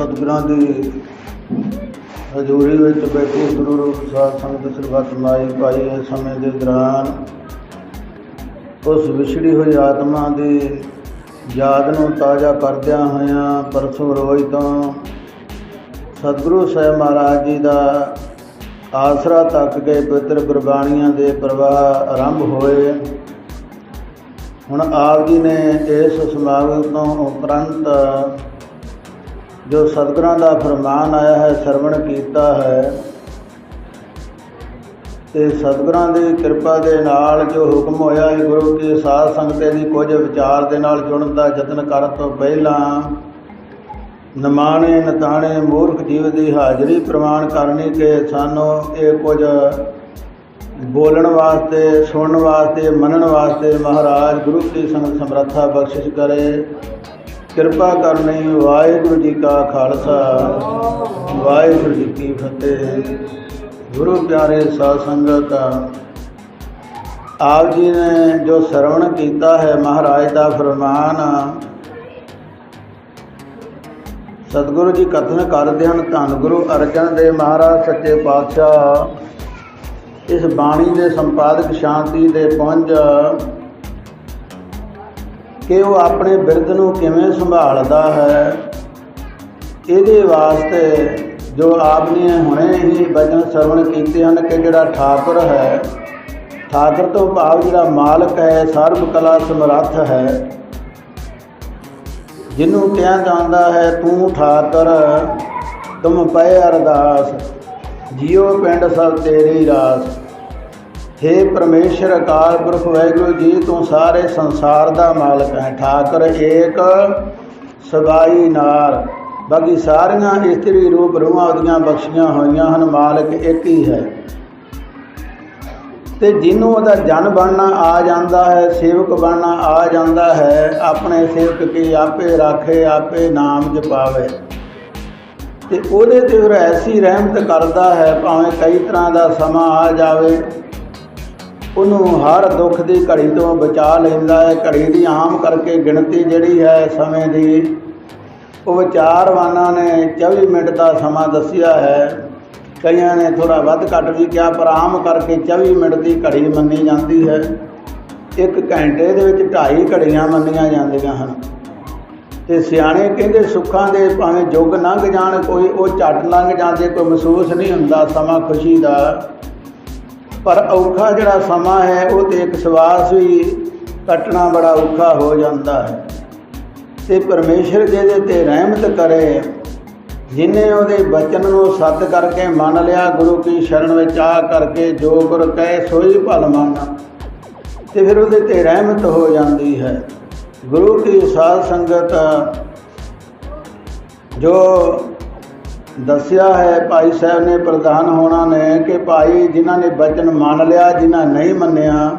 ਸਤਿਗੁਰਾਂ ਦੀ ਹਜ਼ੂਰੀ ਵਿੱਚ ਬੈਠੀ ਗੁਰੂ ਰੂਪ ਸਾਧ ਸੰਗਤ ਸਰਬੱਤ ਮਾਈ ਪਾਈ ਇਸ ਸਮੇਂ ਦੇ ਦੌਰਾਨ ਉਸ ਵਿਛੜੀ ਹੋਈ ਆਤਮਾ ਦੀ ਯਾਦ ਨੂੰ ਤਾਜ਼ਾ ਕਰਦਿਆਂ ਹੋਇਆਂ ਪਰਸੋਂ ਰੋਜ਼ ਤੋਂ ਸਤਿਗੁਰੂ ਸਾਹਿਬ ਮਹਾਰਾਜ ਜੀ ਦਾ ਆਸਰਾ ਤੱਕ ਕੇ ਪਵਿੱਤਰ ਗੁਰਬਾਣੀਆਂ ਦੇ ਪ੍ਰਵਾਹ ਆਰੰਭ ਹੋਏ। ਹੁਣ ਆਪ ਜੀ ਨੇ ਇਸ ਸਮਾਗਮ ਤੋਂ ਉਪਰੰਤ ਜੋ ਸਤਿਗੁਰਾਂ ਦਾ ਫਰਮਾਨ ਆਇਆ ਹੈ, ਸਰਵਣ ਕੀਤਾ ਹੈ, ਤੇ ਸਤਿਗੁਰਾਂ ਦੀ ਕਿਰਪਾ ਦੇ ਨਾਲ ਜੋ ਹੁਕਮ ਹੋਇਆ ਹੈ, ਗੁਰੂ ਕੀ ਸਾਧ ਸੰਗਤ ਦੀ ਕੁਝ ਵਿਚਾਰ ਦੇ ਨਾਲ ਜੁੜਨ ਦਾ ਯਤਨ ਕਰਨ ਤੋਂ ਪਹਿਲਾਂ ਨਮਾਣੇ ਨਤਾਣੇ ਮੂਰਖ ਜੀਵ ਦੀ ਹਾਜ਼ਰੀ ਪ੍ਰਮਾਣ ਕਰਨੀ ਕਿ ਸਾਨੂੰ ਇਹ ਕੁਝ ਬੋਲਣ ਵਾਸਤੇ, ਸੁਣਨ ਵਾਸਤੇ, ਮੰਨਣ ਵਾਸਤੇ ਮਹਾਰਾਜ ਗੁਰੂ ਕੀ ਸੰਗਤ ਸਮਰੱਥਾ ਬਖਸ਼ਿਸ਼ ਕਰੇ। ਕਿਰਪਾ ਕਰਨੀ, ਵਾਹਿਗੁਰੂ ਜੀ ਕਾ ਖਾਲਸਾ, ਵਾਹਿਗੁਰੂ ਜੀ ਕੀ ਫਤਿਹ। ਗੁਰੂ ਪਿਆਰੇ ਸਾਧ ਸੰਗਤ ਆਪ ਜੀ ਨੇ ਜੋ ਸਰਵਣ ਕੀਤਾ ਹੈ ਮਹਾਰਾਜ ਦਾ ਫਰਮਾਨ, ਸਤਿਗੁਰੂ ਜੀ ਕਥਨ ਕਰਦੇ ਹਨ, ਧੰਨ ਗੁਰੂ ਅਰਜਨ ਦੇਵ ਮਹਾਰਾਜ, ਸੱਚੇ ਪਾਤਸ਼ਾਹ। ਇਸ ਬਾਣੀ ਦੇ ਸੰਪਾਦਕ ਸ਼ਾਂਤੀ ਦੇ ਪਹੁੰਚ ਕਿ ਉਹ ਆਪਣੇ ਬਿਰਧ ਨੂੰ ਕਿਵੇਂ ਸੰਭਾਲਦਾ ਹੈ, ਇਹਦੇ ਵਾਸਤੇ ਜੋ ਆਪ ਨੇ ਹੁਣੇ ਹੀ ਬਚਨ ਸਰਵਣ ਕੀਤੇ ਹਨ ਕਿ ਜਿਹੜਾ ਠਾਕੁਰ ਹੈ, ਠਾਕੁਰ ਤੋਂ ਭਾਵ ਜਿਹੜਾ ਮਾਲਕ ਹੈ ਸਰਬ ਕਲਾ ਸਮਰੱਥ ਹੈ। ਜਿਹਨੂੰ ਕਿਹਾ ਜਾਂਦਾ ਹੈ, ਤੂੰ ਠਾਕੁਰ, ਤੁਮ ਪਏ ਅਰਦਾਸ ਜੀਉ ਪਿੰਡ ਸਭ ਤੇਰੀ ਰਾਸ। हे ਪਰਮੇਸ਼ਰ ਅਕਾਲ ਪੁਰਖ ਵਾਹਿਗੁਰੂ ਜੀ, ਤੂੰ ਸਾਰੇ ਸੰਸਾਰ ਦਾ ਮਾਲਕ ਹੈ। ਠਾਕਰ ਏਕ ਸਗਾਈ ਨਾਰ। ਬਾਕੀ ਸਾਰੀਆਂ ਇਸਤਰੀ ਰੂਪ ਰੂਹਾਂ ਉਹਦੀਆਂ ਬਖਸ਼ੀਆਂ ਹੋਈਆਂ ਹਨ, ਮਾਲਕ ਇੱਕ ਹੀ ਹੈ। ਤੇ ਜਿਹਨੂੰ ਉਹਦਾ ਜਨ ਬਣਨਾ ਆ ਜਾਂਦਾ ਹੈ, ਸੇਵਕ ਬਣਨਾ ਆ ਜਾਂਦਾ ਹੈ, ਆਪਣੇ ਸੇਵਕ ਕੀ ਆਪੇ ਰਾਖੇ, ਆਪੇ ਨਾਮ ਜਪਾਵੇ। ਤੇ ਉਹਦੇ ਤੇ ਫਿਰ ਐਸੀ ਰਹਿਮਤ ਕਰਦਾ ਹੈ, ਭਾਵੇਂ ਕਈ ਤਰ੍ਹਾਂ ਦਾ ਸਮਾਂ ਆ ਜਾਵੇ ਉਹਨੂੰ ਹਰ ਦੁੱਖ ਦੀ ਘੜੀ ਤੋਂ ਬਚਾ ਲੈਂਦਾ ਹੈ। ਘੜੀ ਦੀ ਆਮ ਕਰਕੇ ਗਿਣਤੀ ਜਿਹੜੀ ਹੈ ਸਮੇਂ ਦੀ, ਉਹ ਵਿਚਾਰਵਾਨਾਂ ਨੇ 24 ਮਿੰਟ ਦਾ ਸਮਾਂ ਦੱਸਿਆ ਹੈ। ਕਈਆਂ ਨੇ ਥੋੜਾ ਵੱਧ ਘੱਟ ਵੀ ਕਿਹਾ, ਪਰ ਆਮ ਕਰਕੇ 24 ਮਿੰਟ ਦੀ ਘੜੀ ਮੰਨੀ ਜਾਂਦੀ ਹੈ। ਇੱਕ ਘੰਟੇ ਦੇ ਵਿੱਚ ਢਾਈ ਘੜੀਆਂ ਮੰਨੀਆਂ ਜਾਂਦੀਆਂ ਹਨ। ਤੇ ਸਿਆਣੇ ਕਹਿੰਦੇ ਸੁੱਖਾਂ ਦੇ ਭਾਵੇਂ ਯੁੱਗ ਲੰਘ ਜਾਣ, ਕੋਈ ਉਹ ਝੱਟ ਲੰਘ ਜਾਂਦੇ, ਕੋਈ ਮਹਿਸੂਸ ਨਹੀਂ ਹੁੰਦਾ, ਸਮਾਂ ਖੁਸ਼ੀ ਦਾ। ਪਰ ਔਖਾ ਜਿਹੜਾ ਸਮਾਂ ਹੈ, ਉਹ ਤੇ ਇੱਕ ਸਵਾਸ ਵੀ ਕੱਟਣਾ ਬੜਾ ਔਖਾ ਹੋ ਜਾਂਦਾ ਹੈ। ਤੇ ਪਰਮੇਸ਼ਰ ਜਿਹਦੇ ਤੇ ਰਹਿਮਤ ਕਰੇ, ਜਿਨੇ ਉਹਦੇ ਬਚਨ ਨੂੰ ਸੱਦ ਕਰਕੇ ਮੰਨ ਲਿਆ, ਗੁਰੂ ਕੀ ਸ਼ਰਨ ਵਿੱਚ ਆ ਕਰਕੇ ਜੋ ਗੁਰ ਕਹੇ, ਸੋਈ ਭਲ ਮੰਨਾ। ਤੇ ਫਿਰ ਉਹਦੇ ਤੇ ਰਹਿਮਤ ਹੋ ਜਾਂਦੀ ਹੈ। ਗੁਰੂ ਕੀ ਸਾਧ ਸੰਗਤ ਜੋ ਦੱਸਿਆ ਹੈ, ਭਾਈ ਸਾਹਿਬ ਨੇ ਪ੍ਰਧਾਨ ਹੋਣਾ ਨੇ ਕਿ ਭਾਈ ਜਿਨ੍ਹਾਂ ਨੇ ਬਚਨ ਮੰਨ ਲਿਆ, ਜਿਨ੍ਹਾਂ ਨਹੀਂ ਮੰਨਿਆ,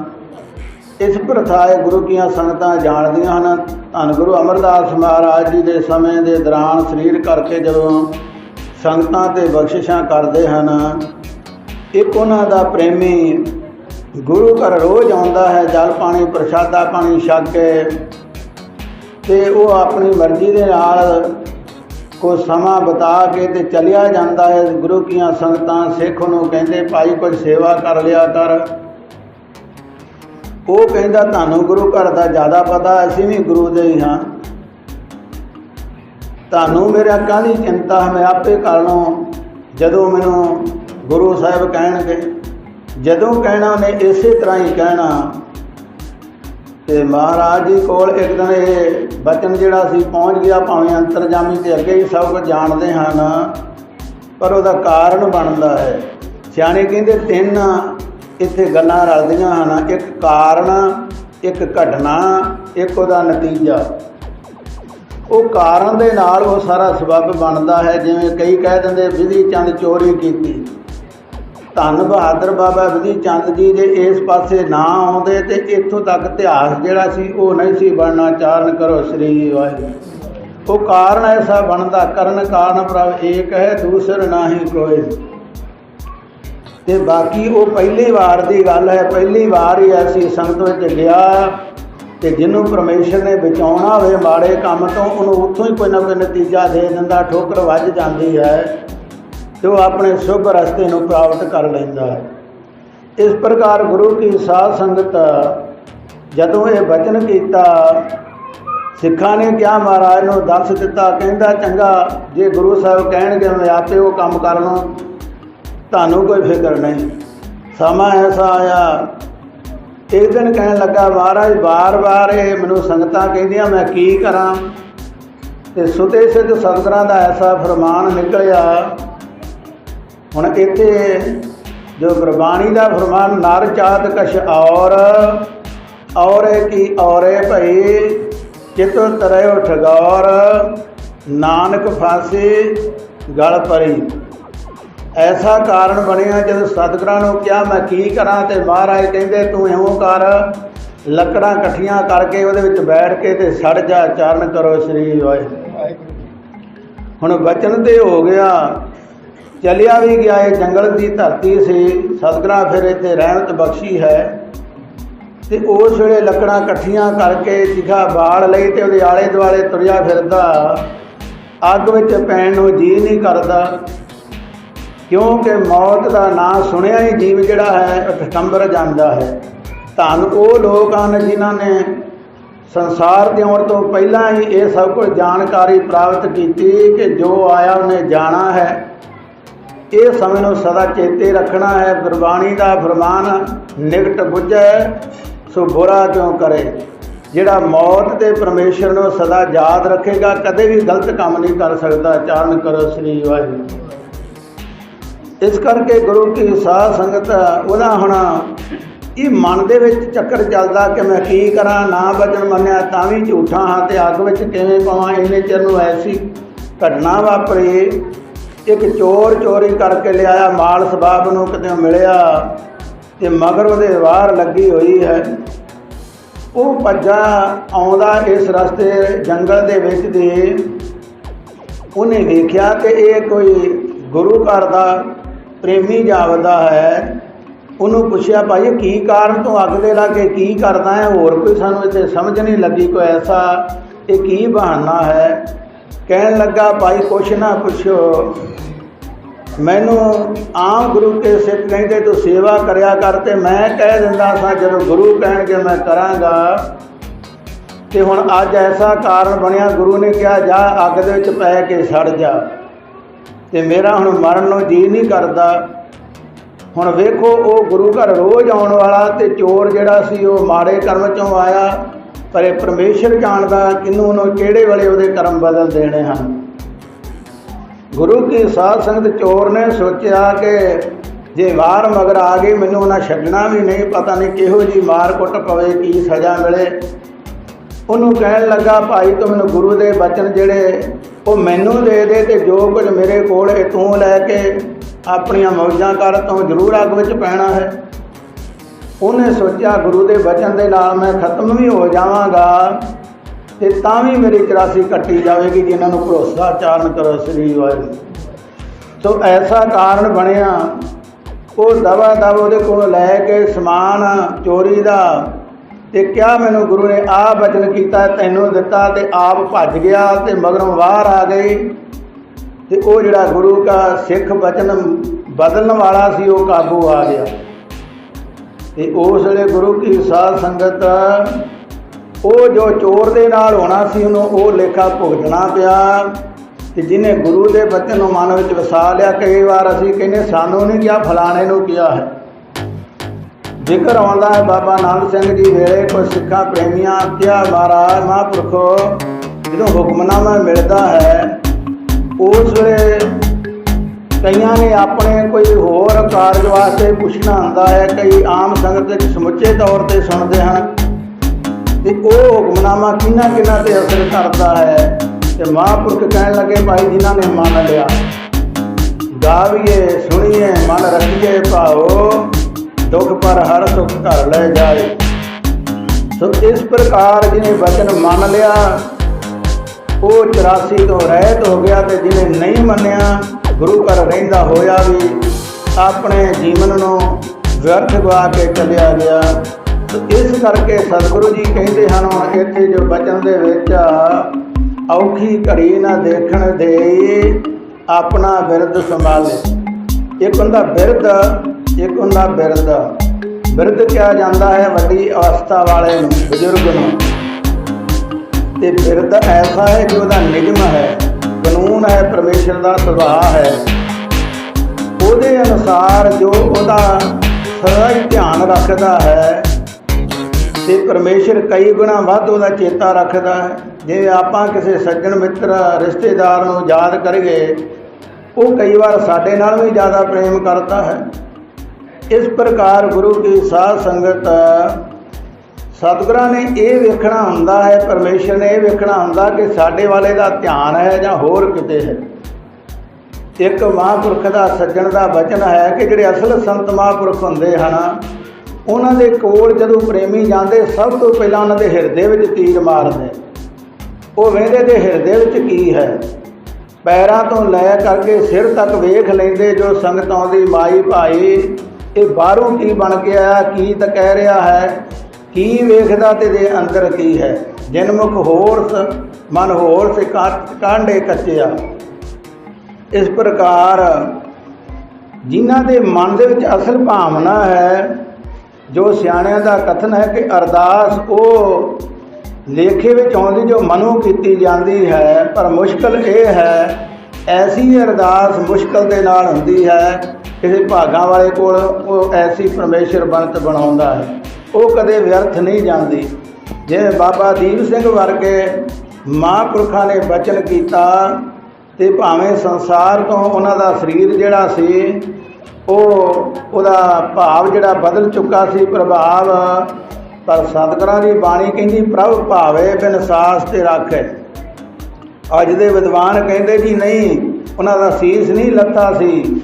ਇਸ ਪ੍ਰਥਾਏ ਗੁਰੂ ਕੀਆਂ ਸੰਗਤਾਂ ਜਾਣਦੀਆਂ ਹਨ। ਧੰਨ ਗੁਰੂ ਅਮਰਦਾਸ ਮਹਾਰਾਜ ਜੀ ਦੇ ਸਮੇਂ ਦੇ ਦੌਰਾਨ ਸਰੀਰ ਕਰਕੇ ਜਦੋਂ ਸੰਗਤਾਂ ਤੇ ਬਖਸ਼ਿਸ਼ਾਂ ਕਰਦੇ ਹਨ, ਇੱਕ ਉਹਨਾਂ ਦਾ ਪ੍ਰੇਮੀ ਗੁਰੂ ਘਰ ਰੋਜ਼ ਆਉਂਦਾ ਹੈ, ਜਲ ਪਾਣੀ, ਪ੍ਰਸ਼ਾਦਾ ਪਾਣੀ ਛਕ ਕੇ ਤੇ ਉਹ ਆਪਣੀ ਮਰਜ਼ੀ ਦੇ ਨਾਲ ਕੋ ਸਮਾਂ ਬਤਾ ਕੇ ਤੇ ਚਲਿਆ ਜਾਂਦਾ ਹੈ। ਗੁਰੂ ਕੀਆਂ ਸੰਗਤਾਂ ਸਿੱਖ ਨੂੰ ਕਹਿੰਦੇ, ਭਾਈ ਕੋਈ ਸੇਵਾ ਕਰ ਲਿਆ ਕਰ। ਉਹ ਕਹਿੰਦਾ, ਤੁਹਾਨੂੰ ਗੁਰੂ ਘਰ ਦਾ ਜ਼ਿਆਦਾ ਪਤਾ, ਅਸੀਂ ਵੀ ਗੁਰੂ ਦੇ ਹੀ ਹਾਂ। ਤੁਹਾਨੂੰ ਮੇਰਾ ਕਾਹਦੀ ਚਿੰਤਾ ਮੈਂ ਆਪੇ ਕਰ ਲਵਾਂ। ਜਦੋਂ ਮੈਨੂੰ ਗੁਰੂ ਸਾਹਿਬ ਕਹਿਣਗੇ, ਜਦੋਂ ਕਹਿਣਾ ਨੇ ਇਸੇ ਤਰ੍ਹਾਂ ਹੀ ਕਹਿਣਾ। ਤੇ ਮਹਾਰਾਜ ਜੀ ਕੋਲ ਇੱਕ ਦਿਨ ਇਹ ਬਚਨ ਜਿਹੜਾ ਸੀ ਪਹੁੰਚ ਗਿਆ ਭਾਵੇਂ ਅੰਤਰਜਾਮੀ ਤੇ ਅੱਗੇ ਹੀ ਸਭ ਕੁਝ ਜਾਣਦੇ ਹਨ, ਪਰ ਉਹਦਾ ਕਾਰਨ ਬਣਦਾ ਹੈ। ਸਿਆਣੇ ਕਹਿੰਦੇ ਤਿੰਨ ਇੱਥੇ ਗੱਲਾਂ ਰਲਦੀਆਂ ਹਨ, ਇੱਕ ਕਾਰਨ, ਇੱਕ ਘਟਨਾ, ਇੱਕ ਉਹਦਾ ਨਤੀਜਾ। ਉਹ ਕਾਰਨ ਦੇ ਨਾਲ ਉਹ ਸਾਰਾ ਸਬਬ ਬਣਦਾ ਹੈ, ਜਿਵੇਂ ਕਈ ਕਹਿ ਦਿੰਦੇ, ਵਿਧੀ ਚੰਦ ਚੋਰੀ ਕੀਤੀ। ਧੰਨ ਬਹਾਦਰ ਬਾਬਾ ਵਿਧੀ ਚੰਦ ਜੀ ਦੇ ਇਸ ਪਾਸੇ ਨਾ ਆਉਂਦੇ ਤੇ ਇੱਥੋਂ ਤੱਕ ਇਤਿਹਾਸ ਜਿਹੜਾ ਸੀ ਉਹ ਨਹੀਂ ਸੀ ਬਣਨਾ। ਚਾਰਨ ਕਰੋ ਸ੍ਰੀ ਵਾਹਿਗੁਰੂ। ਉਹ ਕਾਰਨ ਐਸਾ ਬਣਦਾ, ਕਰਨ ਕਾਰਨ ਪ੍ਰਭ ਏਕ ਹੈ ਦੂਸਰ ਨਾਹੀ ਕੋਈ ਤੇ ਬਾਕੀ ਉਹ ਪਹਿਲੀ ਵਾਰ ਦੀ ਗੱਲ ਹੈ, ਪਹਿਲੀ ਵਾਰ ਹੀ ਐਸੀ ਸੰਗਤ ਵਿੱਚ ਗਿਆ ਤੇ ਜਿਹਨੂੰ ਪਰਮੇਸ਼ਰ ਨੇ ਬਚਾਉਣਾ ਹੋਵੇ, ਮਾੜੇ ਕੰਮ ਤੋਂ ਉਹਨੂੰ ਉੱਥੋਂ ਹੀ ਕੋਈ ਨਾ ਕੋਈ ਨਤੀਜਾ ਦੇ ਦਿੰਦਾ, ਠੋਕਰ ਵੱਜ ਜਾਂਦੀ ਹੈ। ਤੇ ਉਹ ਆਪਣੇ ਸ਼ੁਭ ਰਸਤੇ ਨੂੰ ਪ੍ਰਾਪਤ ਕਰ ਲੈਂਦਾ ਹੈ। ਇਸ ਪ੍ਰਕਾਰ ਗੁਰੂ ਕੀ ਸਾਧ ਸੰਗਤ, ਜਦੋਂ ਇਹ ਬਚਨ ਕੀਤਾ, ਸਿੱਖਾਂ ਨੇ ਕਿਹਾ, ਮਹਾਰਾਜ ਨੂੰ ਦੱਸ ਦਿੱਤਾ, ਕਹਿੰਦਾ, ਚੰਗਾ, ਜੇ ਗੁਰੂ ਸਾਹਿਬ ਕਹਿਣਗੇ, ਮੈਂ ਆਪੇ ਉਹ ਕੰਮ ਕਰ ਲਵਾਂ। ਤੁਹਾਨੂੰ ਕੋਈ ਫਿਕਰ ਨਹੀਂ। ਸਮਾਂ ਐਸਾ ਆਇਆ। ਇੱਕ ਦਿਨ ਕਹਿਣ ਲੱਗਾ, ਮਹਾਰਾਜ ਬਾਰ-ਬਾਰ ਇਹ ਮੈਨੂੰ ਸੰਗਤਾਂ ਕਹਿੰਦੀਆਂ, ਮੈਂ ਕੀ ਕਰਾਂ? ਤੇ ਸੁਤੇ ਸਿੱਧ ਸਤਿਗੁਰਾਂ ਦਾ ਐਸਾ ਫਰਮਾਨ ਨਿਕਲਿਆ ਹੁਣ ਇੱਥੇ ਜੋ ਗੁਰਬਾਣੀ ਦਾ ਫਰਮਾਨ, ਨਰ ਚਾਤ ਕਛ ਔਰ, ਔਰੇ ਕੀ ਔਰੇ ਭਈ, ਚਿਤ ਤਰਇਓ ਠਗੌਰ ਨਾਨਕ ਫਾਸੇ ਗਲ ਪਰੀ। ਐਸਾ ਕਾਰਨ ਬਣਿਆ ਜਦੋਂ ਸਤਿਗੁਰਾਂ ਨੂੰ ਕਿਹਾ, ਮੈਂ ਕੀ ਕਰਾਂ? ਤੇ ਮਹਾਰਾਜ ਕਹਿੰਦੇ, ਤੂੰ ਇਉਂ ਕਰ, ਲੱਕੜਾਂ ਇਕੱਠੀਆਂ ਕਰਕੇ ਉਹਦੇ ਵਿੱਚ ਬੈਠ ਕੇ ਤੇ ਸੜ ਜਾ, ਚਾਰਨ ਕਰੋ ਸ੍ਰੀ ਵਾਹਿਗੁਰੂ ਹੁਣ ਬਚਨ ਤੇ ਹੋ ਗਿਆ। ਚਲਿਆ ਵੀ ਗਿਆ ਇਹ ਜੰਗਲ ਦੀ ਧਰਤੀ ਸੀ ਸਤਿਗੁਰਾਂ ਫਿਰ ਇੱਥੇ ਰਹਿਮਤ ਬਖਸ਼ੀ ਹੈ। ਤੇ ਉਸ ਵੇਲੇ ਲੱਕੜਾਂ ਇਕੱਠੀਆਂ ਕਰਕੇ ਚਿਖਾ ਬਾੜ ਲਈ ਤੇ ਉਹਦੇ ਆਲੇ ਦੁਆਲੇ ਤੁਰਿਆ ਫਿਰਦਾ। ਅੱਗ ਵਿੱਚ ਪੈਣ ਨੂੰ ਜੀ ਨਹੀਂ ਕਰਦਾ। ਕਿਉਂਕਿ ਮੌਤ ਦਾ ਨਾਂ ਸੁਣਿਆ ਹੀ ਜੀਵ ਜਿਹੜਾ ਹੈ, ਉਹ ਠੰਬਰ ਜਾਂਦਾ ਹੈ। ਧੰਨ ਉਹ ਲੋਕ ਹਨ ਜਿਨ੍ਹਾਂ ਨੇ ਸੰਸਾਰ ਦੇ ਆਉਣ ਤੋਂ ਪਹਿਲਾਂ ਹੀ ਇਹ ਸਭ ਕੁਝ ਜਾਣਕਾਰੀ ਪ੍ਰਾਪਤ ਕੀਤੀ ਕਿ ਜੋ ਆਇਆ ਉਹਨੇ ਜਾਣਾ ਹੈ। ਇਹ ਸਮੇਂ ਨੂੰ ਸਦਾ ਚੇਤੇ ਰੱਖਣਾ ਹੈ। ਗੁਰਬਾਣੀ ਦਾ ਫਰਮਾਨ ਨਿਕਟ ਬੁੱਝੈ, ਸੋ ਬੁਰਾ ਕਿਉਂ ਕਰੇ? ਜਿਹੜਾ ਮੌਤ ਤੇ ਪਰਮੇਸ਼ਰ ਨੂੰ ਸਦਾ ਯਾਦ ਰੱਖੇਗਾ, ਕਦੇ ਵੀ ਗਲਤ ਕੰਮ ਨਹੀਂ ਕਰ ਸਕਦਾ। ਚਾਰਨ ਕਰੋ ਸ੍ਰੀ ਵਾਹਿਗੁਰੂ। ਇਸ ਕਰਕੇ ਗੁਰੂ ਕੀ ਸਾਧ ਸੰਗਤ ਉਹਦਾ ਹੁਣ, ਇਹ ਮਨ ਦੇ ਵਿੱਚ ਚੱਕਰ ਚੱਲਦਾ ਕਿ ਮੈਂ ਕੀ ਕਰਾਂ, ਨਾ ਬਚਨ ਮੰਨਿਆ, ਤਾਂ ਵੀ ਝੂਠਾ ਹਾਂ ਤੇ ਅੱਗ ਵਿੱਚ ਕਿਵੇਂ ਪਾਵਾਂ, ਇੰਨੇ ਚਿਰ ਨੂੰ ਐਸੀ ਘਟਨਾ ਵਾਪਰੀ। ਇੱਕ ਚੋਰ ਚੋਰੀ ਕਰਕੇ ਲਿਆਇਆ, ਮਾਲ ਸਬਾਬ ਨੂੰ ਕਿਤੇ ਮਿਲਿਆ ਤੇ ਮਗਰ ਉਹਦੇ ਵਾਰ ਲੱਗੀ ਹੋਈ ਹੈ। ਉਹ ਭੱਜਾ ਆਉਂਦਾ ਇਸ ਰਸਤੇ ਜੰਗਲ ਦੇ ਵਿੱਚ ਦੇ ਉਹਨੇ ਵੇਖਿਆ ਕਿ ਇਹ ਕੋਈ ਗੁਰੂ ਘਰ ਦਾ ਪ੍ਰੇਮੀ ਜਾਪਦਾ ਹੈ। ਉਹਨੂੰ ਪੁੱਛਿਆ, ਭਾਈ ਕੀ ਕਾਰਨ ਤੂੰ ਅੱਗ ਦੇ ਲਾ ਕੇ ਕੀ ਕਰਦਾ ਹੈ? ਹੋਰ ਕੋਈ ਸਾਨੂੰ ਇੱਥੇ ਸਮਝ ਨਹੀਂ ਲੱਗੀ ਕੋਈ ਐਸਾ ਇਹ ਕੀ ਬਹਾਨਾ ਹੈ? ਕਹਿਣ ਲੱਗਾ, ਭਾਈ, ਕੁਛ ਨਾ ਪੁੱਛੋ ਮੈਨੂੰ ਆਮ ਗੁਰੂ ਕੇ ਸਿੱਖ ਕਹਿੰਦੇ ਤੂੰ ਸੇਵਾ ਕਰਿਆ ਕਰ ਤੇ ਮੈਂ ਕਹਿ ਦਿੰਦਾ ਸਾਂ, ਜਦੋਂ ਗੁਰੂ ਕਹਿਣਗੇ ਮੈਂ ਕਰਾਂਗਾ। ਤੇ ਹੁਣ ਅੱਜ ਐਸਾ ਕਾਰਨ ਬਣਿਆ, ਗੁਰੂ ਨੇ ਕਿਹਾ, ਜਾ, ਅੱਗ ਦੇ ਵਿੱਚ ਪੈ ਕੇ ਸੜ ਜਾ। ਤੇ ਮੇਰਾ ਹੁਣ ਮਰਨ ਨੂੰ ਜੀ ਨਹੀਂ ਕਰਦਾ। ਹੁਣ ਵੇਖੋ, ਉਹ ਗੁਰੂ ਘਰ ਰੋਜ਼ ਆਉਣ ਵਾਲਾ ਤੇ ਚੋਰ ਜਿਹੜਾ ਸੀ, ਉਹ ਮਾੜੇ ਕਰਮ ਚੋਂ ਆਇਆ। ਪਰ ਇਹ ਪਰਮੇਸ਼ਰ ਜਾਣਦਾ ਕਿਨੂੰ ਉਹਨੂੰ ਕਿਹੜੇ ਵੇਲੇ ਉਹਦੇ ਕਰਮ ਬਦਲ ਦੇਣੇ ਹਨ। ਗੁਰੂ ਕੀ ਸਾਧ ਸੰਗਤ ਚੋਰ ਨੇ ਸੋਚਿਆ ਕਿ ਜੇ ਵਾਰ ਮਗਰ ਆ ਗਈ ਮੈਨੂੰ ਉਹਨਾਂ ਛੱਡਣਾ ਵੀ ਨਹੀਂ, ਪਤਾ ਨਹੀਂ ਕਿਹੋ ਜੀ ਮਾਰ ਕੁੱਟ ਪਵੇ, ਕੀ ਸਜ਼ਾ ਮਿਲੇ। ਉਹਨੂੰ ਕਹਿਣ ਲੱਗਾ, ਭਾਈ, ਤੂੰ ਮੈਨੂੰ ਗੁਰੂ ਦੇ ਬਚਨ ਜਿਹੜੇ ਉਹ ਮੈਨੂੰ ਦੇ ਦੇ ਤੇ ਜੋ ਕੁਝ ਮੇਰੇ ਕੋਲ ਇਹ ਤੂੰ ਲੈ ਕੇ ਆਪਣੀਆਂ ਮੌਜਾਂ ਕਰ, ਤੂੰ ਜ਼ਰੂਰ ਅੱਗ ਵਿੱਚ ਪੈਣਾ ਹੈ। ਉਹਨੇ ਸੋਚਿਆ, ਗੁਰੂ ਦੇ ਬਚਨ ਦੇ ਨਾਲ ਮੈਂ ਖਤਮ ਵੀ ਹੋ ਜਾਵਾਂਗਾ ਤੇ ਤਾਂ ਵੀ ਮੇਰੀ 84 ਕੱਟੀ ਜਾਵੇਗੀ ਜਿਨ੍ਹਾਂ ਨੂੰ ਭਰੋਸਾ ਚਾਰਨ ਕਰੋ ਸ੍ਰੀ ਵਾਹਿਗੁਰੂ। ਸੋ ਐਸਾ ਕਾਰਨ ਬਣਿਆ। ਉਹ ਦਵਾ ਦਵ ਉਹਦੇ ਕੋਲ ਲੈ ਕੇ ਸਮਾਨ, ਚੋਰੀ ਦਾ ਤੇ ਕਿਹਾ, ਮੈਨੂੰ ਗੁਰੂ ਨੇ ਆ ਬਚਨ ਕੀਤਾ, ਤੈਨੂੰ ਦਿੱਤਾ ਤੇ ਆਪ ਭੱਜ ਗਿਆ ਤੇ ਮਗਰੋਂ ਬਾਹਰ ਆ ਗਈ। ਤੇ ਉਹ ਜਿਹੜਾ ਗੁਰੂ ਦਾ ਸਿੱਖ ਬਚਨ ਬਦਲਣ ਵਾਲਾ ਸੀ, ਉਹ ਕਾਬੂ ਆ ਗਿਆ। ਤੇ ਉਸ ਵੇਲੇ ਗੁਰੂ ਕੀ ਸਾਧ ਸੰਗਤ, ਉਹ ਜੋ ਚੋਰ ਦੇ ਨਾਲ ਹੋਣਾ ਸੀ, ਉਹਨੂੰ ਉਹ ਲੇਖਾ ਭੁਗਤਣਾ ਪਿਆ। ਤੇ ਜਿਹਨੇ ਗੁਰੂ ਦੇ ਬਚਨ ਨੂੰ ਮਨ ਵਿੱਚ ਵਸਾ ਲਿਆ, ਕਈ ਵਾਰ ਅਸੀਂ ਕਹਿੰਦੇ, ਸਾਨੂੰ ਨਹੀਂ ਕਿਹਾ, ਫਲਾਣੇ ਨੂੰ ਕਿਹਾ ਹੈ। ਜ਼ਿਕਰ ਆਉਂਦਾ ਹੈ ਬਾਬਾ ਨਾਨਕ ਸਿੰਘ ਜੀ ਵੇਲੇ ਕੋਈ ਸਿੱਖਾਂ ਪ੍ਰੇਮੀਆਂ ਕਿਹਾ ਮਹਾਰਾਜ, ਮਹਾਂਪੁਰਖੋ, ਜਦੋਂ ਹੁਕਮਨਾਮਾ ਮਿਲਦਾ ਹੈ, ਉਸ ਵੇਲੇ ਕਈਆਂ ਨੇ ਆਪਣੇ ਕੋਈ ਹੋਰ ਕਾਰਜ ਵਾਸਤੇ ਪੁੱਛਣਾ ਹੁੰਦਾ ਹੈ, ਕਈ ਆਮ ਸੰਗਤ ਵਿੱਚ ਸਮੁੱਚੇ ਤੌਰ ਤੇ ਸੁਣਦੇ ਹਨ। ਤੇ ਉਹ ਹੁਕਮਨਾਮਾ ਕਿੰਨਾ ਕਿੰਨਾ ਤੇ ਅਸਰ ਕਰਦਾ ਹੈ ਤੇ ਮਹਾਂਪੁਰਖ ਕਹਿਣ ਲੱਗੇ, ਭਾਈ ਜਿਨ੍ਹਾਂ ਨੇ ਮੰਨ ਲਿਆ, ਗਾਵੀਏ, ਸੁਣੀਏ, ਮਨ ਰੱਖੀਏ ਭਾਓ, ਦੁੱਖ ਪਰ ਹਰ ਸੁਖ ਘਰ ਲੈ ਜਾਏ। ਸੋ ਇਸ ਪ੍ਰਕਾਰ ਜਿਹਨੇ ਵਚਨ ਮੰਨ ਲਿਆ, ਉਹ 84 ਤੋਂ ਰਹਿਤ ਹੋ ਗਿਆ ਤੇ ਜਿਹਨੇ ਨਹੀਂ ਮੰਨਿਆ ਗੁਰੂ ਘਰ ਰਹਿੰਦਾ ਹੋਇਆ ਵੀ ਆਪਣੇ ਜੀਵਨ ਨੂੰ ਵਿਅਰਥ ਗਵਾ ਕੇ ਚੱਲਿਆ ਗਿਆ। ਇਸ ਕਰਕੇ ਸਤਿਗੁਰੂ ਜੀ ਕਹਿੰਦੇ ਹਨ, ਇੱਥੇ ਜੋ ਬਚਨ ਦੇ ਵਿੱਚ ਔਖੀ ਘੜੀ ਨਾ ਦੇਖਣ ਦੇ, ਆਪਣਾ ਬਿਰਦ ਸੰਭਾਲੇ। ਇੱਕ ਹੁੰਦਾ ਬਿਰਦ ਇੱਕ ਹੁੰਦਾ ਬਿਰਦ ਬਿਰਦ ਕਿਹਾ ਜਾਂਦਾ ਹੈ ਵੱਡੀ ਅਵਸਥਾ ਵਾਲੇ ਨੂੰ, ਬਜ਼ੁਰਗ ਨੂੰ। ਤੇ ਬਿਰਦ ਐਸਾ ਹੈ ਕਿ ਉਹਦਾ ਨਿਯਮ ਹੈ ਕਾਨੂੰਨ ਹੈ, ਪਰਮੇਸ਼ਰ ਦਾ ਸੁਭਾਅ ਹੈ। ਉਹਦੇ ਅਨੁਸਾਰ ਜੋ ਉਹਦਾ ਸਦਾ ਹੀ ਧਿਆਨ ਰੱਖਦਾ ਹੈ, ਤੇ ਪਰਮੇਸ਼ਰ ਕਈ ਗੁਣਾ ਵੱਧ ਉਹਦਾ ਚੇਤਾ ਰੱਖਦਾ ਹੈ। ਜੇ ਆਪਾਂ ਕਿਸੇ ਸੱਜਣ ਮਿੱਤਰ, ਰਿਸ਼ਤੇਦਾਰ ਨੂੰ ਯਾਦ ਕਰੀਏ, ਉਹ ਕਈ ਵਾਰ ਸਾਡੇ ਨਾਲ ਵੀ ਜ਼ਿਆਦਾ ਪ੍ਰੇਮ ਕਰਦਾ ਹੈ। ਇਸ ਪ੍ਰਕਾਰ ਗੁਰੂ ਦੀ ਸਾਧ ਸੰਗਤ ਸਤਿਗੁਰਾਂ ਨੇ ਇਹ ਵੇਖਣਾ ਹੁੰਦਾ ਹੈ, ਪਰਮੇਸ਼ਰ ਨੇ ਇਹ ਵੇਖਣਾ ਹੁੰਦਾ ਕਿ ਸਾਡੇ ਵਾਲੇ ਦਾ ਧਿਆਨ ਹੈ ਜਾਂ ਹੋਰ ਕਿਤੇ ਹੈ। ਇੱਕ ਮਹਾਂਪੁਰਖ ਦਾ ਸੱਜਣ ਦਾ ਬਚਨ ਹੈ ਕਿ ਜਿਹੜੇ ਅਸਲ ਸੰਤ ਮਹਾਂਪੁਰਖ ਹੁੰਦੇ ਹਨ, ਉਹਨਾਂ ਦੇ ਕੋਲ ਜਦੋਂ ਪ੍ਰੇਮੀ ਜਾਂਦੇ, ਸਭ ਤੋਂ ਪਹਿਲਾਂ ਉਹਨਾਂ ਦੇ ਹਿਰਦੇ ਵਿੱਚ ਤੀਰ ਮਾਰਦੇ। ਉਹ ਵੇਂਦੇ ਦੇ ਹਿਰਦੇ ਵਿੱਚ ਕੀ ਹੈ? ਪੈਰਾਂ ਤੋਂ ਲੈ ਕਰਕੇ ਸਿਰ ਤੱਕ ਵੇਖ ਲੈਂਦੇ ਜੋ ਸੰਗਤ ਆਉਂਦੀ ਮਾਈ ਭਾਈ ਇਹ ਬਾਹਰੋਂ ਕੀ ਬਣ ਕੇ ਆਇਆ, ਕੀ ਤਾਂ ਕਹਿ ਰਿਹਾ ਹੈ? ਕੀ ਵੇਖਦਾ ਤੇ ਦੇ ਅੰਦਰ ਕੀ ਹੈ? ਜਨਮੁਖ ਹੋਰ ਸ- ਮਨ ਹੋਰ ਸੇ ਕਾਂਡੇ ਕੱਚਿਆ। ਇਸ ਪ੍ਰਕਾਰ ਜਿਨ੍ਹਾਂ ਦੇ ਮਨ ਦੇ ਵਿੱਚ ਅਸਲ ਭਾਵਨਾ ਹੈ, ਜੋ ਸਿਆਣਿਆਂ ਦਾ ਕਥਨ ਹੈ ਕਿ ਅਰਦਾਸ ਉਹ ਲੇਖੇ ਵਿੱਚ ਆਉਂਦੀ ਜੋ ਮਨੋਂ ਕੀਤੀ ਜਾਂਦੀ ਹੈ, ਪਰ ਮੁਸ਼ਕਲ ਇਹ ਹੈ ਐਸੀ ਅਰਦਾਸ ਮੁਸ਼ਕਲ ਦੇ ਨਾਲ ਹੁੰਦੀ ਹੈ, ਕਿਸੇ ਭਾਗਾਂ ਵਾਲੇ ਕੋਲ ਉਹ ਐਸੀ ਪਰਮੇਸ਼ਰ ਬਣਤ ਬਣਾਉਂਦਾ ਹੈ। ਉਹ ਕਦੇ ਵਿਅਰਥ ਨਹੀਂ ਜਾਂਦੀ। ਜਿਵੇਂ ਬਾਬਾ ਦੀਪ ਸਿੰਘ ਵਰਗੇ ਮਹਾਂਪੁਰਖਾਂ ਨੇ ਬਚਨ ਕੀਤਾ ਤੇ ਭਾਵੇਂ ਸੰਸਾਰ ਤੋਂ ਉਹਨਾਂ ਦਾ ਸਰੀਰ ਜਿਹੜਾ ਸੀ, ਉਹ ਉਹਦਾ ਭਾਵ ਜਿਹੜਾ ਬਦਲ ਚੁੱਕਾ ਸੀ, ਪ੍ਰਭਾਵ, ਪਰ ਸਤਿਗੁਰਾਂ ਦੀ ਬਾਣੀ ਕਹਿੰਦੀ, ਪ੍ਰਭ ਭਾਵੇ ਬਿਨ ਸਾਸ ਤੇ ਰੱਖੇ। ਅੱਜ ਦੇ ਵਿਦਵਾਨ ਕਹਿੰਦੇ ਜੀ ਨਹੀਂ, ਉਹਨਾਂ ਦਾ ਸੀਸ ਨਹੀਂ ਲੱਤਾ ਸੀ।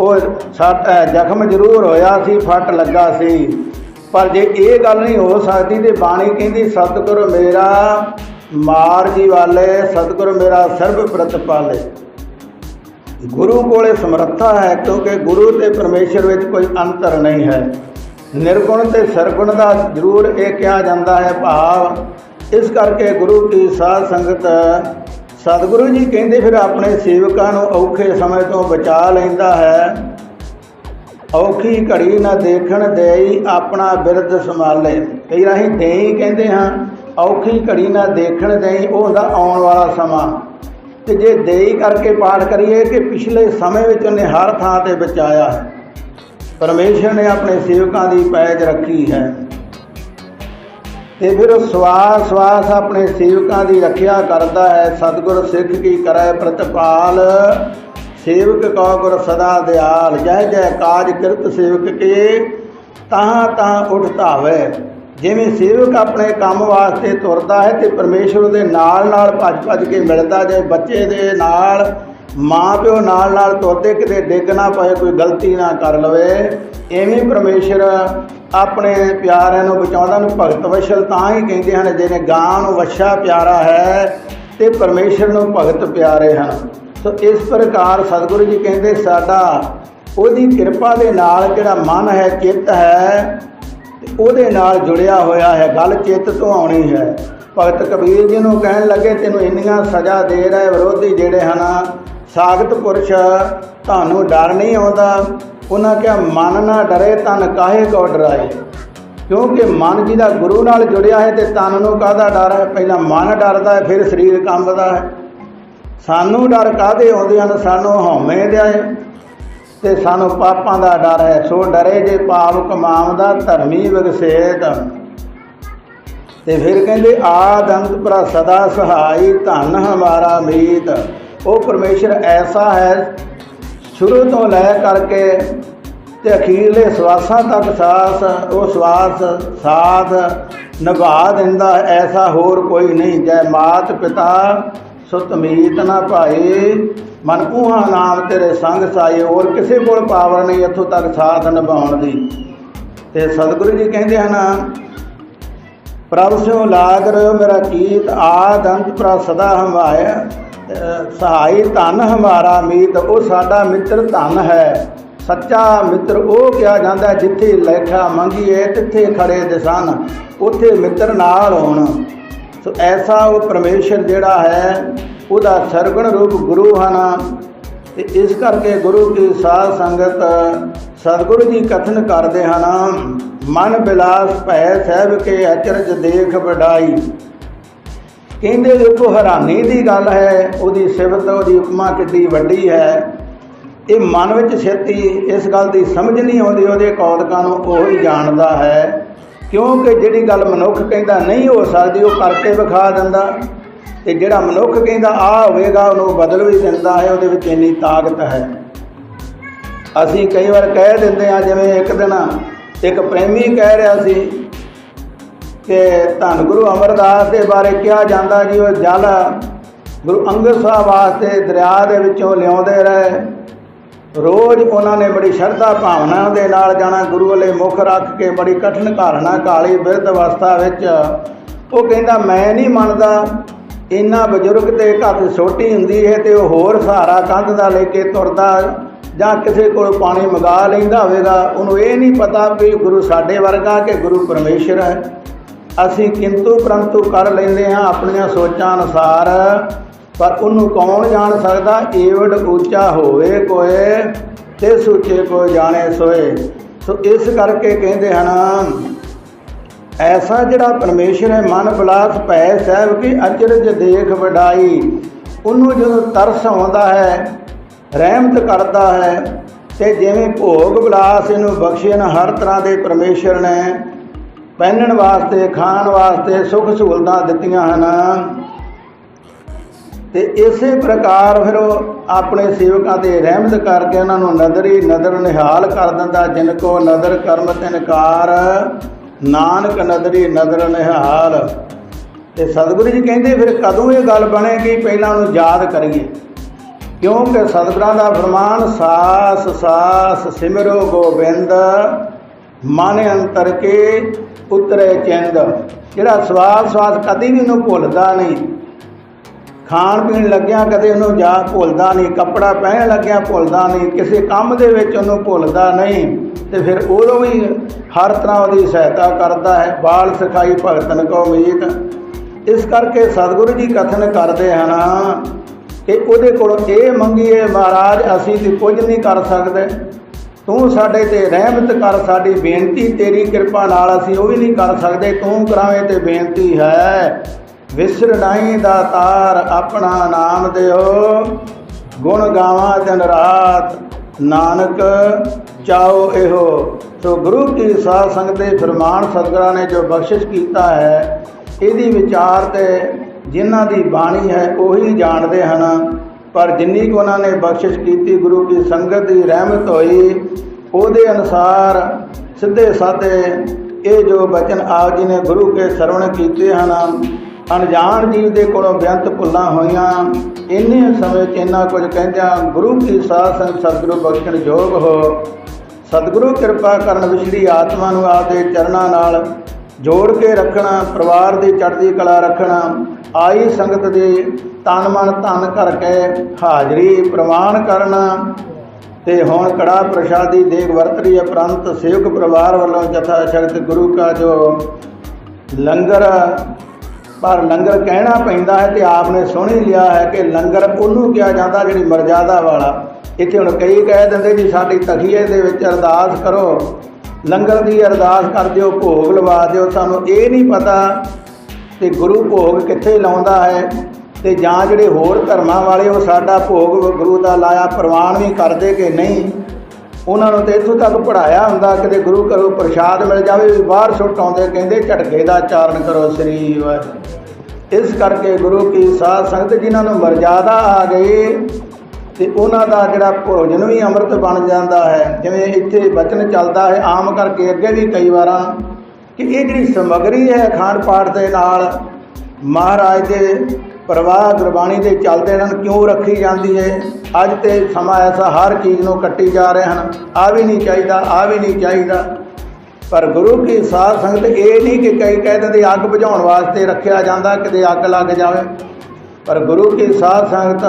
ਉਹ ਸੱਟ ਜ਼ਖਮ ਜ਼ਰੂਰ ਹੋਇਆ ਸੀ, ਫੱਟ ਲੱਗਾ ਸੀ। ਪਰ ਜੇ ਇਹ ਗੱਲ ਨਹੀਂ ਹੋ ਸਕਦੀ ਤੇ ਬਾਣੀ ਕਹਿੰਦੀ, ਸਤਿਗੁਰ ਮੇਰਾ ਮਾਰ ਜੀ ਵਾਲੇ, ਸਤਿਗੁਰ ਮੇਰਾ ਸਰਬ ਪ੍ਰਤਪਾਲੇ ਗੁਰੂ ਕੋਲੇ ਸਮਰੱਥਾ ਹੈ, ਕਿਉਂਕਿ ਗੁਰੂ ਤੇ ਪਰਮੇਸ਼ਰ ਵਿੱਚ ਕੋਈ ਅੰਤਰ ਨਹੀਂ ਹੈ। ਨਿਰਗੁਣ ਤੇ ਸਰਗੁਣ ਦਾ ਜ਼ਰੂਰ ਇਹ ਕਿਹਾ ਜਾਂਦਾ ਹੈ ਭਾਵ। ਇਸ ਕਰਕੇ ਗੁਰੂ ਕੀ ਸਾਧ ਸੰਗਤ ਸਤਿਗੁਰੂ ਜੀ ਕਹਿੰਦੇ ਫਿਰ ਆਪਣੇ ਸੇਵਕਾਂ ਨੂੰ ਔਖੇ ਸਮੇਂ ਤੋਂ ਬਚਾ ਲੈਂਦਾ ਹੈ। ਔਖੀ ਘੜੀ ਨਾ ਦੇਖਣ ਦੇਈ ਆਪਣਾ ਬਿਰਦ ਸੰਭਾਲੇ। ਕਈ ਰਾਹੀਂ ਦੇਈ ਕਹਿੰਦੇ ਹਾਂ, ਔਖੀ ਘੜੀ ਨਾ ਦੇਖਣ ਦੇਈ ਉਹ ਹੁੰਦਾ ਆਉਣ ਵਾਲਾ ਸਮਾਂ। ਤੇ ਜੇ ਦੇਈ ਕਰਕੇ ਪਾਠ ਕਰੀਏ ਕਿ ਪਿਛਲੇ ਸਮੇਂ ਵਿੱਚ ਉਹਨੇ ਹਰ ਥਾਂ ਤੇ ਬਚਾਇਆ ਹੈ। ਪਰਮੇਸ਼ਰ ਨੇ ਆਪਣੇ ਸੇਵਕਾਂ ਦੀ ਪੈਜ ਰੱਖੀ ਹੈ। ਤੇ ਫਿਰ ਉਹ ਸਵਾਸ ਸਵਾਸ ਆਪਣੇ ਸੇਵਕਾਂ ਦੀ ਰੱਖਿਆ ਕਰਦਾ ਹੈ, ਸਤਿਗੁਰ ਸਿੱਖ ਕੀ ਕਰੈ ਪ੍ਰਤਪਾਲ, ਸੇਵਕ ਕੋ ਗੁਰ ਸਦਾ ਦਿਆਲ, ਜੈ ਜੈ ਕਾਜ ਕਿਰਤ ਸੇਵਕ ਕੇ ਤਾਂ ਤਾਂ ਉਠ ਧਾਵੇ। ਜਿਵੇਂ ਸੇਵਕ ਆਪਣੇ ਕੰਮ ਵਾਸਤੇ ਤੁਰਦਾ ਹੈ ਤੇ ਪਰਮੇਸ਼ਰ ਦੇ ਨਾਲ ਨਾਲ ਭੱਜ ਭੱਜ ਕੇ ਮਿਲਦਾ, ਜੇ ਬੱਚੇ ਦੇ ਨਾਲ ਮਾਂ ਪਿਓ ਨਾਲ ਨਾਲ ਤੁਰਦੇ ਕਿਤੇ ਡਿੱਗ ਨਾ ਪਏ, ਕੋਈ ਗਲਤੀ ਨਾ ਕਰ ਲਵੇ ਐਵੇਂ ਪਰਮੇਸ਼ਰ ਆਪਣੇ ਪਿਆਰਿਆਂ ਨੂੰ ਬਚਾਉਂਦਾ ਨੂੰ ਭਗਤ ਵਸ਼ਲ ਤਾਂ ਹੀ ਕਹਿੰਦੇ ਹਨ, ਜਿਹਨੇ ਗਾਂ ਨੂੰ ਵਛਾ ਪਿਆਰਾ ਹੈ ਤੇ ਪਰਮੇਸ਼ਰ ਨੂੰ ਭਗਤ ਪਿਆਰੇ ਹਨ। ਸੋ ਇਸ ਪ੍ਰਕਾਰ ਸਤਿਗੁਰੂ ਜੀ ਕਹਿੰਦੇ, ਸਾਡਾ ਉਹਦੀ ਕਿਰਪਾ ਦੇ ਨਾਲ ਜਿਹੜਾ ਮਨ ਹੈ, ਚਿੱਤ ਹੈ ਉਹਦੇ ਨਾਲ ਜੁੜਿਆ ਹੋਇਆ ਹੈ, ਗੱਲ ਚਿੱਤ ਤੋਂ ਆਉਣੀ ਹੈ। ਭਗਤ ਕਬੀਰ ਜੀ ਨੂੰ ਕਹਿਣ ਲੱਗੇ, ਤੈਨੂੰ ਇੰਨੀਆਂ ਸਜ਼ਾ ਦੇ ਰਿਹਾ ਵਿਰੋਧੀ ਜਿਹੜੇ ਹਨ, ਸਾਖਤ ਪੁਰਸ਼, ਤੁਹਾਨੂੰ ਡਰ ਨਹੀਂ ਆਉਂਦਾ ਉਹਨਾਂ ਕਿਹਾ, ਮਨ ਨਾ ਡਰੇ ਤਨ ਕਾਹੇ ਕੋ ਡਰਾਏ? ਕਿਉਂਕਿ ਮਨ ਜਿਹਦਾ ਗੁਰੂ ਨਾਲ ਜੁੜਿਆ ਹੈ ਤੇ ਤਨ ਨੂੰ ਕਾਹਦਾ ਡਰ ਹੈ? ਪਹਿਲਾਂ ਮਨ ਡਰਦਾ ਹੈ, ਫਿਰ ਸਰੀਰ ਕੰਬਦਾ ਹੈ। ਸਾਨੂੰ ਡਰ ਕਾਹਦੇ ਆਉਂਦੇ ਹਨ? ਸਾਨੂੰ ਹਉਮੈ ਦਾ ਹੈ ਤੇ ਸਾਨੂੰ ਪਾਪਾਂ ਦਾ ਡਰ ਹੈ। ਸੋ ਡਰੇ ਜੇ ਪਾਪ ਕਮਾਉਂਦਾ, ਧਰਮੀ ਵਿਗਸੇਤ ਤੇ ਫਿਰ ਕਹਿੰਦੇ ਆਦੰਤ ਪਰ ਸਦਾ ਸਹਾਈ, ਧਨ ਹਮਾਰਾ ਮੀਤ। ਉਹ ਪਰਮੇਸ਼ਰ ਐਸਾ ਹੈ ਸ਼ੁਰੂ ਤੋਂ ਲੈ ਕਰਕੇ ਤੇ ਅਖੀਰਲੇ ਸਵਾਸਾਂ ਤੱਕ ਸਾਸ, ਉਹ ਸਵਾਸ ਸਾਥ ਨਿਭਾ ਦਿੰਦਾ, ਐਸਾ ਹੋਰ ਕੋਈ ਨਹੀਂ। ਜੈ ਮਾਤ ਪਿਤਾ ਸੁਤਮੀਤ ਨਾ ਭਾਈ। ਮਨ ਉਹਾ ਨਾਮ ਤੇਰੇ ਸੰਗ ਸਾਏ ਹੋਰ ਕਿਸੇ ਕੋਲ ਪਾਵਰ ਨਹੀਂ ਇੱਥੋਂ ਤੱਕ ਸਾਥ ਨਿਭਾਉਣ ਦੀ। ਤੇ ਸਤਿਗੁਰੂ ਜੀ ਕਹਿੰਦੇ ਹਨ ਪ੍ਰਭ ਸਿਓ ਲਾਗ ਰਿਓ ਮੇਰਾ ਕੀਤ ਆਦ ਅੰਤ ਪ੍ਰ ਸਦਾ ਹਮਾਇਆ ਸਹਾਈ ਧਨ ਹਮਾਰਾ ਮੀਤ, ਉਹ ਸਾਡਾ ਮਿੱਤਰ ਧਨ ਹੈ। ਸੱਚਾ ਮਿੱਤਰ ਉਹ ਕਿਹਾ ਜਾਂਦਾ ਜਿੱਥੇ ਲੈਖਾ ਮੰਗੀਏ, ਤਿੱਥੇ ਖੜੇ ਦਿਸਨ ਉੱਥੇ ਮਿੱਤਰ ਨਾਲ ਹੋਣ। ਸੋ ਐਸਾ ਉਹ ਪਰਮੇਸ਼ਰ ਜਿਹੜਾ ਹੈ, ਉਹਦਾ ਸਰਗਣ ਰੂਪ ਗੁਰੂ ਹਨ। ਤੇ ਇਸ ਕਰਕੇ ਗੁਰੂ ਕੀ ਸਾਧ ਸੰਗਤ ਸਤਿਗੁਰੂ ਜੀ ਕਥਨ ਕਰਦੇ ਹਨ, ਮਨ ਬਿਲਾਸ ਭੈ ਸਹਿਬ ਕੇ ਅਚਰਜ ਦੇਖ ਵਡਾਈ। ਕਹਿੰਦੇ ਦੇਖੋ ਹੈਰਾਨੀ ਦੀ ਗੱਲ ਹੈ, ਉਹਦੀ ਸਿਫਤ, ਉਹਦੀ ਉਪਮਾ ਕਿੱਡੀ ਵੱਡੀ ਹੈ। ਇਹ ਮਨ ਵਿੱਚ ਛੇਤੀ ਇਸ ਗੱਲ ਦੀ ਸਮਝ ਨਹੀਂ ਆਉਂਦੀ, ਉਹਦੇ ਕੌਤਕਾਂ ਨੂੰ ਉਹ ਹੀ ਜਾਣਦਾ ਹੈ। ਕਿਉਂਕਿ ਜਿਹੜੀ ਗੱਲ ਮਨੁੱਖ ਕਹਿੰਦਾ ਨਹੀਂ ਹੋ ਸਕਦੀ, ਉਹ ਕਰਕੇ ਵਿਖਾ ਦਿੰਦਾ। ਤੇ ਜਿਹੜਾ ਮਨੁੱਖ ਕਹਿੰਦਾ ਆ ਹੋਵੇਗਾ, ਉਹਨੂੰ ਬਦਲ ਵੀ ਦਿੰਦਾ ਹੈ, ਉਹਦੇ ਵਿੱਚ ਇੰਨੀ ਤਾਕਤ ਹੈ। ਅਸੀਂ ਕਈ ਵਾਰ ਕਹਿ ਦਿੰਦੇ ਆ ਜਿਵੇਂ ਇੱਕ ਦਿਨ ਇੱਕ ਪ੍ਰੇਮੀ ਕਹਿ ਰਿਹਾ ਸੀ ਕਿ ਧੰਨ ਗੁਰੂ ਅਮਰਦਾਸ ਦੇ ਬਾਰੇ ਕਿਹਾ ਜਾਂਦਾ ਜੀ ਉਹ ਜਲ ਗੁਰੂ ਅੰਗਦ ਸਾਹਿਬ ਵਾਸਤੇ ਦਰਿਆ ਦੇ ਵਿੱਚੋਂ ਲਿਆਉਂਦੇ ਰਹੇ। ਰੋਜ਼ ਉਹਨਾਂ ਨੇ ਬੜੀ ਸ਼ਰਧਾ ਭਾਵਨਾ ਦੇ ਨਾਲ ਜਾਣਾ, ਗੁਰੂ ਵਾਲੇ ਮੁਖ ਰੱਖ ਕੇ ਬੜੀ ਕਠਿਨ ਧਾਰਨਾ ਕਾਲੀ ਬਿਰਧ ਅਵਸਥਾ ਵਿੱਚ। ਉਹ ਕਹਿੰਦਾ, ਮੈਂ ਨਹੀਂ ਮੰਨਦਾ। ਇੰਨਾ ਬਜ਼ੁਰਗ ਤੇ ਘੱਟ ਛੋਟੀ ਹੁੰਦੀ ਹੈ ਤੇ ਉਹ ਹੋਰ ਸਹਾਰਾ ਕੰਧ ਦਾ ਲੈ ਕੇ ਤੁਰਦਾ ਜਾਂ ਕਿਸੇ ਕੋਲ ਪਾਣੀ ਮੰਗਾ ਲੈਂਦਾ ਹੋਵੇਗਾ, ਉਹਨੂੰ ਇਹ ਨਹੀਂ ਪਤਾ ਵੀ ਗੁਰੂ ਸਾਡੇ ਵਰਗਾ ਕਿ ਗੁਰੂ ਪਰਮੇਸ਼ਰ ਹੈ। ਅਸੀਂ ਕਿੰਤੂ ਪ੍ਰੰਤੂ ਕਰ ਲੈਂਦੇ ਹਾਂ ਆਪਣੀਆਂ ਸੋਚਾਂ ਅਨੁਸਾਰ, ਪਰ ਉਹਨੂੰ ਕੌਣ ਜਾਣ ਸਕਦਾ? ਏਵਡ ਉੱਚਾ ਹੋਵੇ ਕੋਏ ਤੇ ਸੁੱਚੇ ਕੋ ਜਾਣੇ ਸੋਏ। ਸੋ ਇਸ ਕਰਕੇ ਕਹਿੰਦੇ ਹਨ ਐਸਾ ਜਿਹੜਾ ਪਰਮੇਸ਼ਰ ਹੈ, ਮਨ ਬਲਾਸ ਭੈ ਸਹਿਬ ਕੀ ਅਚਰਜ ਦੇਖ ਵਡਾਈ। ਉਹਨੂੰ ਜਦੋਂ ਤਰਸ ਆਉਂਦਾ ਹੈ, ਰਹਿਮਤ ਕਰਦਾ ਹੈ, ਤੇ ਜਿਵੇਂ ਭੋਗ ਬਲਾਸ ਇਹਨੂੰ ਬਖਸ਼ੇ ਨਾ ਹਰ ਤਰ੍ਹਾਂ ਦੇ ਪਰਮੇਸ਼ਰ ਨੇ ਪਹਿਨਣ ਵਾਸਤੇ, ਖਾਣ ਵਾਸਤੇ ਸੁੱਖ ਸਹੂਲਤਾਂ ਦਿੱਤੀਆਂ ਹਨ। ਤੇ ਇਸੇ ਪ੍ਰਕਾਰ ਫਿਰ ਉਹ ਆਪਣੇ ਸੇਵਕਾਂ ਤੇ ਰਹਿਮਤ ਕਰਕੇ ਉਹਨਾਂ ਨੂੰ ਨਦਰੀ ਨਦਰ ਨਿਹਾਲ ਕਰ ਦਿੰਦਾ, ਜਿਨ ਕੋ ਨਦਰ ਕਰਮ ਤਿਨਕਾਰ ਨਾਨਕ ਨਦਰੀ ਨਦਰ ਨਿਹਾਲ। ਤੇ ਸਤਿਗੁਰੂ ਜੀ ਕਹਿੰਦੇ, ਫਿਰ ਕਦੋਂ ਇਹ ਗੱਲ ਬਣੇਗੀ ਪਹਿਲਾਂ ਉਹਨੂੰ ਯਾਦ ਕਰੀਏ? ਕਿਉਂਕਿ ਸਤਿਗੁਰਾਂ ਦਾ ਫਰਮਾਨ, ਸਾਸ ਸਾਸ ਸਿਮਰੋ ਗੋਬਿੰਦ, ਮਨ ਅੰਤਰ ਕੇ ਉਤਰੇ ਚਿੰਦ। ਜਿਹੜਾ ਸਵਾਸ ਸਵਾਸ ਕਦੀ ਵੀ ਉਹਨੂੰ ਭੁੱਲਦਾ ਨਹੀਂ। ਖਾਣ ਪੀਣ ਲੱਗਿਆ ਕਦੇ ਉਹਨੂੰ ਜਾ ਭੁੱਲਦਾ ਨਹੀਂ, ਕੱਪੜਾ ਪਹਿਨ ਲੱਗਿਆ ਭੁੱਲਦਾ ਨਹੀਂ, ਕਿਸੇ ਕੰਮ ਦੇ ਵਿੱਚ ਉਹਨੂੰ ਭੁੱਲਦਾ ਨਹੀਂ। ਤੇ ਫਿਰ ਉਦੋਂ ਵੀ ਹਰ ਤਰ੍ਹਾਂ ਉਹਦੀ ਸਹਾਇਤਾ ਕਰਦਾ ਹੈ। ਬਾਲ ਸਿਖਾਈ ਭਗਤਨ ਕੋ ਮੀਤ। ਇਸ ਕਰਕੇ ਸਤਿਗੁਰੂ ਜੀ ਕਥਨ ਕਰਦੇ ਹਨ ਕਿ ਉਹਦੇ ਕੋਲੋਂ ਇਹ ਮੰਗੀਏ, ਮਹਾਰਾਜ, ਅਸੀਂ ਤੇ ਕੁਝ ਨਹੀਂ ਕਰ ਸਕਦੇ। ਤੂੰ ਸਾਡੇ ਤੇ ਰਹਿਮਤ ਕਰ, ਸਾਡੀ ਬੇਨਤੀ ਤੇਰੀ ਕਿਰਪਾ ਨਾਲ ਅਸੀਂ ਉਹ ਵੀ ਨਹੀਂ ਕਰ ਸਕਦੇ। ਤੂੰ ਕਰਾਵੇਂ ਤੇ ਬੇਨਤੀ ਹੈ। ਵਿਸਰਣਾਈ ਦਾ ਤਾਰ ਆਪਣਾ ਨਾਮ ਦਿਓ। ਗੁਣ ਗਾਵਾਂ ਦਿਨ ਰਾਤ। ਨਾਨਕ ਚਾਓ ਇਹੋ। ਸੋ ਗੁਰੂ ਕੀ ਸਾਧ ਸੰਗਤ ਦੇ ਫਰਮਾਨ ਸਤਿਗੁਰਾਂ ਨੇ ਜੋ ਬਖਸ਼ਿਸ਼ ਕੀਤਾ ਹੈ, ਇਹਦੀ ਵਿਚਾਰ ਤੇ ਜਿਨ੍ਹਾਂ ਦੀ ਬਾਣੀ ਹੈ, ਉਹੀ ਜਾਣਦੇ ਹਨ। ਪਰ ਜਿੰਨੀ ਕੁ ਉਹਨਾਂ ਨੇ ਬਖਸ਼ਿਸ਼ ਕੀਤੀ, ਗੁਰੂ ਕੀ ਸੰਗਤ ਦੀ ਰਹਿਮਤ ਹੋਈ, ਉਹਦੇ ਅਨੁਸਾਰ ਸਿੱਧੇ ਸਾਦੇ ਇਹ ਜੋ ਬਚਨ ਆਪ ਜੀ ਨੇ ਗੁਰੂ ਕੇ ਸਰਵਣ ਕੀਤੇ ਹਨ ਅਣਜਾਣ ਜੀਵ ਦੇ ਕੋਲੋਂ ਬੇਅੰਤ ਭੁੱਲਾਂ ਹੋਈਆਂ। ਇੰਨੇ ਸਮੇਂ 'ਚ ਇੰਨਾ ਕੁਝ ਕਹਿੰਦਿਆਂ ਗੁਰੂ ਕੀ ਸਾਧ ਸੰਗ ਸਤਿਗੁਰੂ ਬਖਸ਼ਣ ਯੋਗ ਹੋ। ਸਤਿਗੁਰੂ ਕਿਰਪਾ ਕਰਨ ਵਿਛੜੀ ਆਤਮਾ ਨੂੰ ਆਪਦੇ ਚਰਨਾਂ ਨਾਲ ਜੋੜ ਕੇ ਰੱਖਣਾ, ਪਰਿਵਾਰ ਦੀ ਚੜ੍ਹਦੀ ਕਲਾ ਰੱਖਣਾ, ਆਈ ਸੰਗਤ ਦੇ ਤਨ ਮਨ ਧਨ ਕਰਕੇ ਹਾਜ਼ਰੀ ਪ੍ਰਵਾਨ ਕਰਨਾ ਤੇ ਹੁਣ ਕੜਾ ਪ੍ਰਸ਼ਾਦੀ ਦੇਗ ਵਰਤ ਰਹੀ ਹੈ ਸੇਵਕ ਪਰਿਵਾਰ ਵੱਲੋਂ ਜਥਾ ਸ਼ਕਤ ਗੁਰੂ ਕਾ ਜੋ ਲੰਗਰ ਪਰ ਲੰਗਰ ਕਹਿਣਾ ਪੈਂਦਾ ਹੈ ਤੇ ਆਪ ਨੇ ਸੁਣ ਹੀ ਲਿਆ ਹੈ ਕਿ ਲੰਗਰ ਉਹਨੂੰ ਕਿਹਾ ਜਾਂਦਾ ਜਿਹੜੀ ਮਰਜ਼ਾਦਾ ਵਾਲਾ। ਇੱਥੇ ਹੁਣ ਕਈ ਕਹਿ ਦਿੰਦੇ ਵੀ ਸਾਡੀ ਤਖੀਏ ਦੇ ਵਿੱਚ ਅਰਦਾਸ ਕਰੋ। ਲੰਗਰ ਦੀ ਅਰਦਾਸ ਕਰ ਦਿਓ, ਭੋਗ ਲਵਾ ਦਿਓ। ਸਾਨੂੰ ਇਹ ਨਹੀਂ ਪਤਾ ਕਿ ਗੁਰੂ ਭੋਗ ਕਿੱਥੇ ਲਾਉਂਦਾ ਹੈ ਤੇ ਜਾਂ ਜਿਹੜੇ ਹੋਰ ਧਰਮਾਂ ਵਾਲੇ ਉਹ ਸਾਡਾ ਭੋਗ ਗੁਰੂ ਦਾ ਲਾਇਆ, ਪ੍ਰਵਾਨ ਵੀ ਕਰਦੇ ਕਿ ਨਹੀਂ। ਉਹਨਾਂ ਨੂੰ ਤੇ ਇੱਥੋਂ ਤੱਕ ਪੜਾਇਆ ਹੁੰਦਾ ਕਿਤੇ ਗੁਰੂ ਘਰੋਂ ਪ੍ਰਸ਼ਾਦ ਮਿਲ ਜਾਵੇ ਵੀ ਬਾਹਰ ਸੁੱਟ ਆਉਂਦੇ ਕਹਿੰਦੇ ਝਟਕੇ ਦਾ ਚਾਰਨ ਕਰੋ ਸ੍ਰੀ ਇਸ ਕਰਕੇ ਗੁਰੂ ਕੀ ਸਾਧ ਸੰਗਤ ਜਿਨ੍ਹਾਂ ਨੂੰ ਮਰਜ਼ਾਦਾ ਆ ਗਈ ਤੇ ਉਹਨਾਂ ਦਾ ਜਿਹੜਾ ਭੋਜਨ ਵੀ ਅੰਮ੍ਰਿਤ ਬਣ ਜਾਂਦਾ ਹੈ, ਜਿਵੇਂ ਇੱਥੇ ਬਚਨ ਚੱਲਦਾ ਹੈ, ਆਮ ਕਰਕੇ ਅੱਗੇ ਵੀ ਕਈ ਵਾਰਾਂ ਕਿ ਇਹ ਜਿਹੜੀ ਸਮਗਰੀ ਹੈ ਖਾਣ ਪਾਠ ਦੇ ਨਾਲ ਮਹਾਰਾਜ ਦੇ ਪ੍ਰਵਾਹ ਗੁਰਬਾਣੀ ਦੇ ਚੱਲਦੇ ਇਹਨਾਂ ਨੂੰ ਕਿਉਂ ਰੱਖੀ ਜਾਂਦੀ ਹੈ ਅੱਜ ਤੇ ਸਮਾਂ ਐਸਾ ਹਰ ਚੀਜ਼ ਨੂੰ ਕੱਟੀ ਜਾ ਰਹੇ ਹਨ। ਆ ਵੀ ਨਹੀਂ ਚਾਹੀਦਾ, ਆ ਵੀ ਨਹੀਂ ਚਾਹੀਦਾ। ਪਰ ਗੁਰੂ ਕੀ ਸਾਧ ਸੰਗਤ ਇਹ ਨਹੀਂ ਕਿ ਕਈ ਕਹਿ ਦਿੰਦੇ ਅੱਗ ਬੁਝਾਉਣ ਵਾਸਤੇ ਰੱਖਿਆ ਜਾਂਦਾ, ਕਿਤੇ ਅੱਗ ਲੱਗ ਜਾਵੇ। ਪਰ ਗੁਰੂ ਕੀ ਸਾਧ ਸੰਗਤ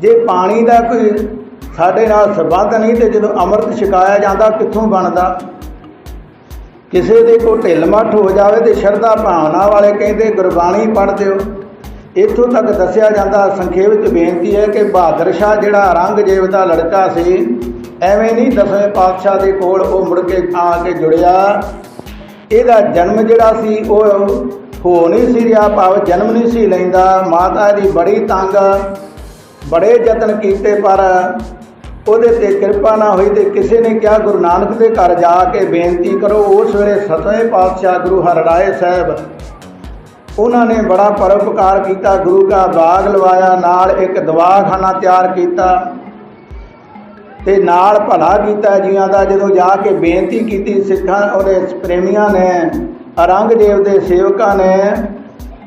ਜੇ ਪਾਣੀ ਦਾ ਕੋਈ ਸਾਡੇ ਨਾਲ ਸੰਬੰਧ ਨਹੀਂ ਤੇ ਜਦੋਂ ਅੰਮ੍ਰਿਤ ਛਕਾਇਆ ਜਾਂਦਾ, ਕਿੱਥੋਂ ਬਣਦਾ? ਕਿਸੇ ਦੇ ਕੋ ਢਿੱਲ ਮੱਠ ਹੋ ਜਾਵੇ ਤੇ ਸ਼ਰਧਾ ਭਾਵਨਾ ਵਾਲੇ ਕਹਿੰਦੇ ਗੁਰਬਾਣੀ ਪੜ੍ਹ ਦਿਓ। ਇੱਥੋਂ ਤੱਕ ਦੱਸਿਆ ਜਾਂਦਾ, ਸੰਖੇਪ ਵਿੱਚ ਬੇਨਤੀ ਹੈ ਕਿ ਬਹਾਦਰ ਸ਼ਾਹ ਜਿਹੜਾ ਔਰੰਗਜ਼ੇਬ ਦਾ ਲੜਕਾ ਸੀ, ਐਵੇਂ ਨਹੀਂ ਦਸਵੇਂ ਪਾਤਸ਼ਾਹ ਦੇ ਕੋਲ ਉਹ ਮੁੜ ਕੇ ਆ ਕੇ ਜੁੜਿਆ। ਇਹਦਾ ਜਨਮ ਜਿਹੜਾ ਸੀ, ਉਹ ਹੋ ਨਹੀਂ ਸੀ ਰਿਹਾ, ਭਾਵ ਜਨਮ ਨਹੀਂ ਸੀ ਲੈਂਦਾ, ਮਾਤਾ ਦੀ ਬੜੀ ਤੰਗ, ਬੜੇ ਯਤਨ ਕੀਤੇ, ਪਰ ਉਹਦੇ ਤੇ ਕਿਰਪਾ ਨਾ ਹੋਈ ਤੇ ਕਿਸੇ ਨੇ ਕਿਹਾ, ਗੁਰੂ ਨਾਨਕ ਦੇ ਘਰ ਜਾ ਕੇ ਬੇਨਤੀ ਕਰੋ ਉਸ ਵੇਲੇ ਸਤਵੇਂ ਪਾਤਸ਼ਾਹ ਗੁਰੂ ਹਰਰਾਏ ਸਾਹਿਬ ਉਹਨਾਂ ਨੇ ਬੜਾ ਪਰਉਪਕਾਰ ਕੀਤਾ, ਗੁਰੂ ਦਾ ਬਾਗ ਲਵਾਇਆ, ਨਾਲ ਇੱਕ ਦਵਾਖਾਨਾ ਤਿਆਰ ਕੀਤਾ ਤੇ ਨਾਲ ਭਲਾ ਕੀਤਾ ਜੀਆਂ ਦਾ, ਜਦੋਂ ਜਾ ਕੇ ਬੇਨਤੀ ਕੀਤੀ, ਸਿੱਖਾਂ ਉਹਦੇ ਪ੍ਰੇਮੀਆਂ ਨੇ, ਔਰੰਗਜ਼ੇਬ ਦੇ ਸੇਵਕਾਂ ਨੇ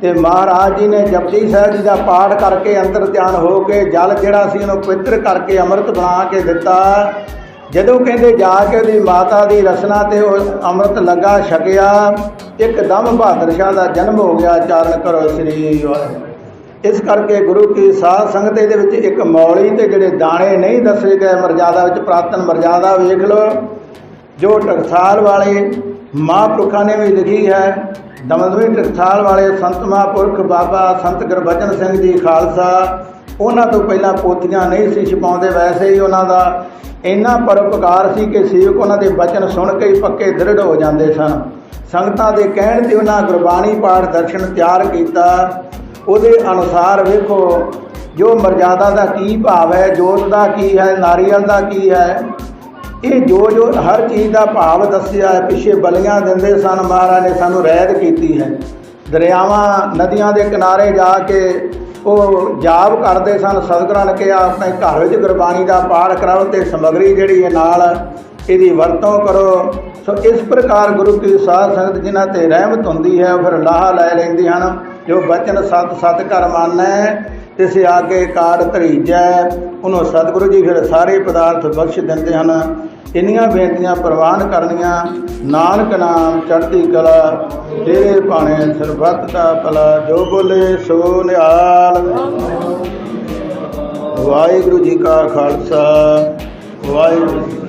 ਤੇ ਮਹਾਰਾਜ ਜੀ ਨੇ ਜਪਜੀ ਸਾਹਿਬ ਜੀ ਦਾ ਪਾਠ ਕਰਕੇ ਅੰਦਰ ਧਿਆਨ ਹੋ ਕੇ ਜਲ ਜਿਹੜਾ ਸੀ ਉਹਨੂੰ ਪਵਿੱਤਰ ਕਰਕੇ ਅੰਮ੍ਰਿਤ ਬਣਾ ਕੇ ਦਿੱਤਾ। ਜਦੋਂ ਕਹਿੰਦੇ ਜਾ ਕੇ ਉਹਦੀ ਮਾਤਾ ਦੀ ਰਸਨਾ ਤੇ ਉਹ ਅੰਮ੍ਰਿਤ ਲੱਗਾ, ਛਕਿਆ ਇੱਕਦਮ ਬਹਾਦਰ ਸ਼ਾਹ ਦਾ ਜਨਮ ਹੋ ਗਿਆ ਚਾਰਨ ਕਰੋ ਸ੍ਰੀ ਵਾਹਿਗੁਰੂ। ਇਸ ਕਰਕੇ ਗੁਰੂ ਕੀ ਸਾਧ ਸੰਗਤ ਦੇ ਵਿੱਚ ਇੱਕ ਮੌਲੀ ਤੇ ਜਿਹੜੇ ਦਾਣੇ ਨਹੀਂ ਦੱਸੇ ਗਏ, ਮਰਜ਼ਾਦਾ ਵਿੱਚ ਪ੍ਰਾਤਨ ਮਰਜ਼ਾਦਾ ਵੇਖ ਲਓ। ਜੋ ਟਕਸਾਲ ਵਾਲੇ ਮਹਾਂਪੁਰਖਾਂ ਨੇ ਵੀ ਲਿਖੀ ਹੈ, ਦਮਦਮੀ ਟਕਸਾਲ ਵਾਲੇ ਸੰਤ ਮਹਾਂਪੁਰਖ ਬਾਬਾ ਸੰਤ ਗੁਰਬਚਨ ਸਿੰਘ ਜੀ ਖਾਲਸਾ, ਉਹਨਾਂ ਤੋਂ ਪਹਿਲਾਂ ਪੋਥੀਆਂ ਨਹੀਂ ਸੀ ਛਪਾਉਂਦੇ, ਵੈਸੇ ਹੀ ਉਹਨਾਂ ਦਾ ਇੰਨਾ ਪਰਉਪਕਾਰ ਸੀ ਕਿ ਸੇਵਕ ਉਹਨਾਂ ਦੇ ਬਚਨ ਸੁਣ ਕੇ ਹੀ ਪੱਕੇ ਦ੍ਰਿੜ ਹੋ ਜਾਂਦੇ ਸਨ। ਸੰਗਤਾਂ ਦੇ ਕਹਿਣ ਤੇ ਉਹਨਾਂ ਗੁਰਬਾਣੀ ਪਾਠ ਦਰਸ਼ਨ ਤਿਆਰ ਕੀਤਾ। ਉਹਦੇ ਅਨੁਸਾਰ ਵੇਖੋ, ਜੋ ਮਰਜ਼ਾਦਾ ਦਾ ਕੀ ਭਾਵ ਹੈ, ਜੋਤ ਦਾ ਕੀ ਹੈ, ਨਾਰੀਅਲ ਦਾ ਕੀ ਹੈ, ਇਹ ਜੋ ਜੋ ਹਰ ਚੀਜ਼ ਦਾ ਭਾਵ ਦੱਸਿਆ ਹੈ। ਪਿੱਛੇ ਬਲੀਆਂ ਦਿੰਦੇ ਸਨ, ਮਹਾਰਾਜ ਨੇ ਸਾਨੂੰ ਰਹਿਤ ਕੀਤੀ ਹੈ। ਦਰਿਆਵਾਂ, ਨਦੀਆਂ ਦੇ ਕਿਨਾਰੇ ਜਾ ਕੇ ਉਹ ਜਾਪ ਕਰਦੇ ਸਨ ਸਤਿਗੁਰਾਂ ਨੇ ਕਿਹਾ ਆਪਣੇ ਘਰ ਵਿੱਚ ਗੁਰਬਾਣੀ ਦਾ ਪਾਠ ਕਰਾਓ ਤੇ ਸਮਗਰੀ ਜਿਹੜੀ ਹੈ ਨਾਲ ਇਹਦੀ ਵਰਤੋਂ ਕਰੋ। ਸੋ ਇਸ ਪ੍ਰਕਾਰ ਗੁਰੂ ਕੀ ਸਾਧ ਸੰਗਤ ਜਿਨ੍ਹਾਂ ਤੇ ਰਹਿਮਤ ਹੁੰਦੀ ਹੈ, ਉਹ ਫਿਰ ਲਾਹਾ ਲੈ ਲੈਂਦੇ ਹਨ, ਜੋ ਬਚਨ ਸਤ ਸਤ ਕਰ ਮੰਨੈ ਤਿਸ ਕੇ ਕਾੜ ਧਰੀਜੈ ਉਹਨੂੰ ਸਤਿਗੁਰੂ ਜੀ ਫਿਰ ਸਾਰੇ ਪਦਾਰਥ ਬਖਸ਼ ਦਿੰਦੇ ਹਨ। ਇੰਨੀਆਂ ਬੇਨਤੀਆਂ ਪ੍ਰਵਾਨ ਕਰਨੀਆਂ। ਨਾਨਕ ਨਾਮ ਚੜ੍ਹਦੀ ਕਲਾ, ਤੇਰੇ ਭਾਣੇ ਸਰਬੱਤ ਦਾ ਭਲਾ, ਜੋ ਬੋਲੇ ਸੋ ਨਿਹਾਲ। ਵਾਹਿਗੁਰੂ ਜੀ ਕਾ ਖਾਲਸਾ, ਵਾਹਿਗੁਰੂ ਜੀ